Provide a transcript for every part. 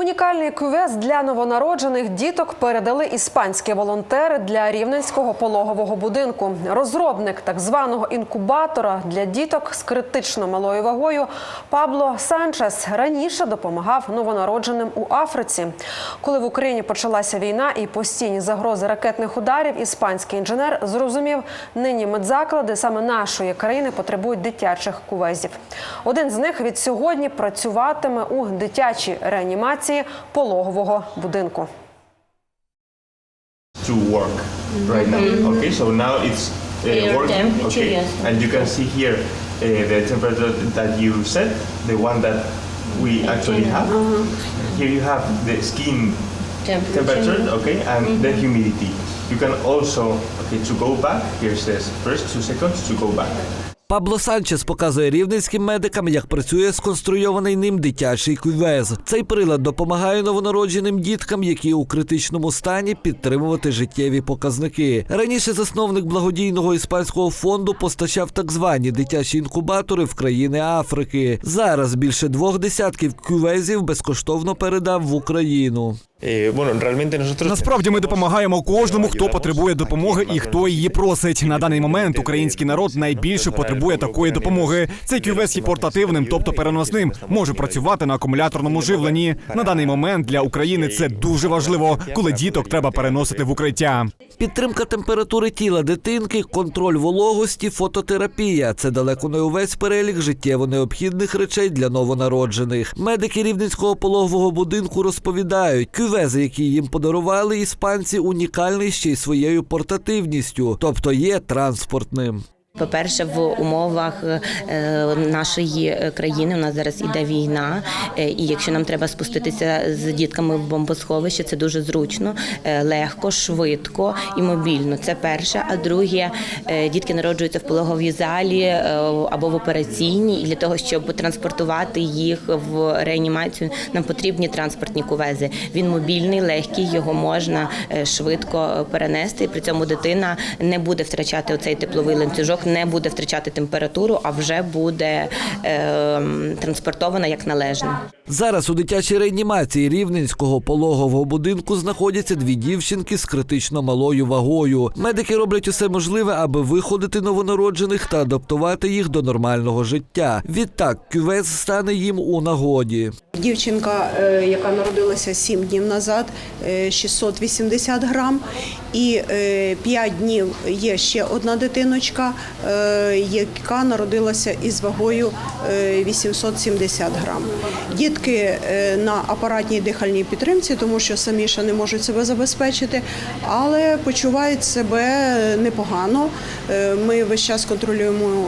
Унікальний кювез для новонароджених діток передали іспанські волонтери для рівненського пологового будинку. Розробник так званого інкубатора для діток з критично малою вагою Пабло Санчес раніше допомагав новонародженим у Африці. Коли в Україні почалася війна і постійні загрози ракетних ударів, іспанський інженер зрозумів, нині медзаклади саме нашої країни потребують дитячих кувезів. Один з них від сьогодні працюватиме у дитячій реанімації пологового будинку. to work right now. Okay, so now it's uh, Your working. temperature, Okay, yes. and you can see here uh, the temperature that you set, the one that we actually have. Here you have the skin temperature, okay, and the humidity. You can also, okay, to go back. Here says first two seconds to go back. Пабло Санчес показує рівненським медикам, як працює сконструйований ним дитячий кювез. Цей прилад допомагає новонародженим діткам, які у критичному стані підтримувати життєві показники. Раніше засновник благодійного іспанського фонду постачав так звані дитячі інкубатори в країни Африки. Зараз більше двох десятків кювезів безкоштовно передав в Україну. Насправді ми допомагаємо кожному, хто потребує допомоги і хто її просить. На даний момент український народ найбільше потребує такої допомоги. Цей кювес є портативним, тобто переносним, може працювати на акумуляторному живленні. На даний момент для України це дуже важливо, коли діток треба переносити в укриття. Підтримка температури тіла дитинки, контроль вологості, фототерапія це далеко не увесь перелік життєво необхідних речей для новонароджених. Медики рівненського пологового будинку розповідають, кювези, які їм подарували іспанці, унікальний ще й своєю портативністю, тобто є транспортним. По-перше, в умовах е, нашої е, країни у нас зараз іде війна, е, і якщо нам треба спуститися з дітками в бомбосховище, це дуже зручно, легко, швидко і мобільно. Це перше. А друге, дітки народжуються в пологовій залі або в операційній, і для того, щоб транспортувати їх в реанімацію, нам потрібні транспортні кувези. Він мобільний, легкий, його можна швидко перенести. При цьому дитина не буде втрачати оцей тепловий ланцюжок, не буде втрачати температуру, а вже буде е, транспортована як належно. Зараз у дитячій реанімації рівненського пологового будинку знаходяться дві дівчинки з критично малою вагою. Медики роблять усе можливе, аби виходити новонароджених та адаптувати їх до нормального життя. Відтак кювез стане їм у нагоді. Дівчинка, е, яка народилася 7 днів назад, е, 680 грам. І 5 днів є ще одна дитиночка, е, яка народилася із вагою е, 870 грам. Дітки е, на апаратній дихальній підтримці, тому що самі ще не можуть себе забезпечити, але почувають себе непогано. Е, Ми весь час контролюємо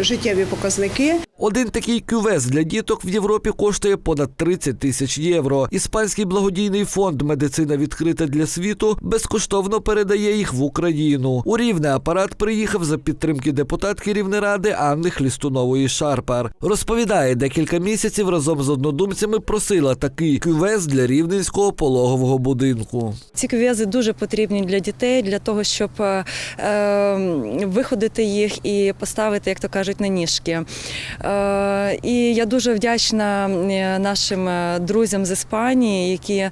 життєві показники. Один такий кювез для діток в Європі коштує понад 30 тисяч євро. Іспанський благодійний фонд Медицина відкрита для світу безкоштовно передає їх в Україну. У рівне апарат приїхав за підтримки депутатки Рівнеради Анни Хлістунової Шарпар. Розповідає, декілька місяців разом з однодумцями просила такий кювез для рівненського пологового будинку. Ці кювези дуже потрібні для дітей, для того, щоб е, е, виходити їх і поставити, як то кажуть, на ніжки. Е, і я дуже вдячна е, нашим е, друзям з Іспанії, які е,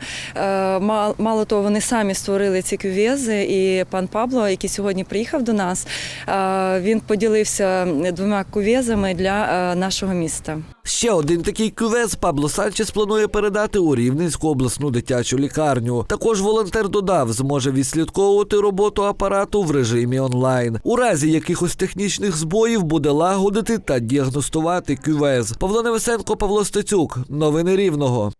мало того, вони самі створили ці кювези. І пан Пабло, який сьогодні приїхав до нас, е, він поділився двома кювезами для е, нашого міста. Ще один такий кювез Пабло Санчес планує передати у Рівненську обласну дитячу лікарню. Також волонтер додав, зможе відслідковувати роботу апарату в режимі онлайн. У разі якихось технічних збоїв буде лагодити та діагностувати кювез. Павло Невесенко, Павло Стецюк. Новини Рівного.